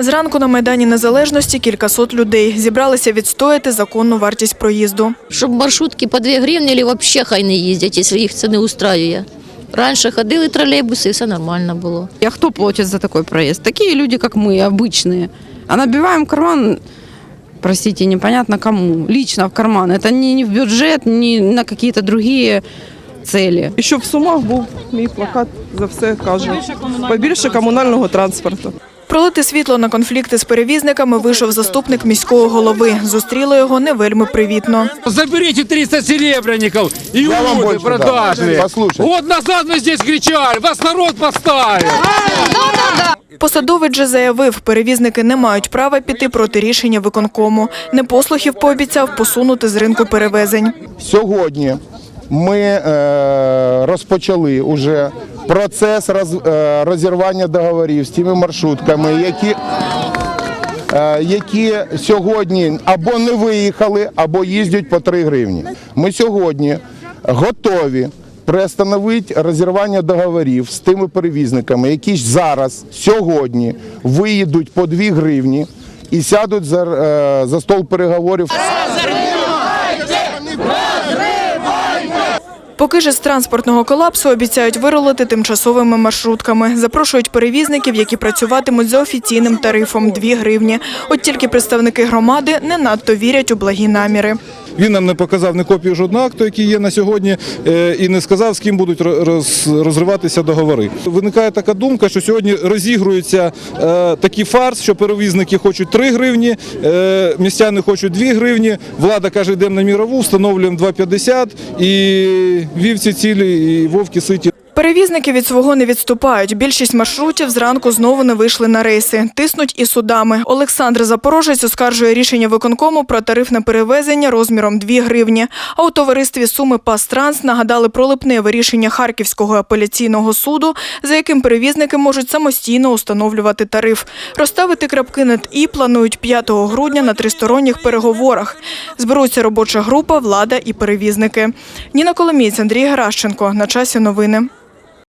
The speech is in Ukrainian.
Зранку на Майдані Незалежності кількасот людей зібралися відстояти законну вартість проїзду. Щоб маршрутки по 2 гривні або взагалі хай не їздять, якщо їх це не устраює. Раніше ходили тролейбуси, і все нормально було. А кто платит за такой проезд? Такие люди, как мы, обычные. А набиваем карман, простите, непонятно кому, лично в карман. Это не, не в бюджет, не на какие-то другие цели. І щоб в Сумах був мій плакат за все каже. Побільше комунального транспорту. Пролити світло на конфлікти з перевізниками вийшов заступник міського голови. Зустріли його не вельми привітно. Заберите 300 серебряников, Я вам иуды больше дам. продажные. Послушай. Год назад вы здесь кричали, вас народ поставил. Посадовець же заявив, перевізники не мають права піти проти рішення виконкому. Непослухів пообіцяв посунути з ринку перевезень. Сьогодні ми е, розпочали уже процес роз, е, розірвання договорів з тими маршрутками, які, е, які сьогодні або не виїхали, або їздять по 3 гривні. Ми сьогодні готові приостановити розірвання договорів з тими перевізниками, які зараз, сьогодні, виїдуть по 2 гривні і сядуть за, е, за стол переговорів. Поки ж з транспортного колапсу обіцяють виролити тимчасовими маршрутками. Запрошують перевізників, які працюватимуть за офіційним тарифом – 2 гривні. От тільки представники громади не надто вірять у благі наміри. Він нам не показав ні копію жодного акту, який є на сьогодні, е, і не сказав, з ким будуть роз- розриватися договори. Виникає така думка, що сьогодні розігрується е, такий фарс, що перевізники хочуть 3 гривні, е, містяни хочуть 2 гривні. Влада каже, йдемо на мірову, встановлюємо 2,50 і вівці цілі, і вовки ситі. Перевізники від свого не відступають. Більшість маршрутів зранку знову не вийшли на рейси. Тиснуть і судами. Олександр Запорожець оскаржує рішення виконкому про тарифне перевезення розміром 2 гривні. А у товаристві Суми Пастранс нагадали про липневе рішення Харківського апеляційного суду, за яким перевізники можуть самостійно установлювати тариф. Розставити крапки над «і» планують 5 грудня на тристоронніх переговорах. Зберуться робоча група, влада і перевізники. Ніна Коломієць, Андрій Геращенко. На часі новини.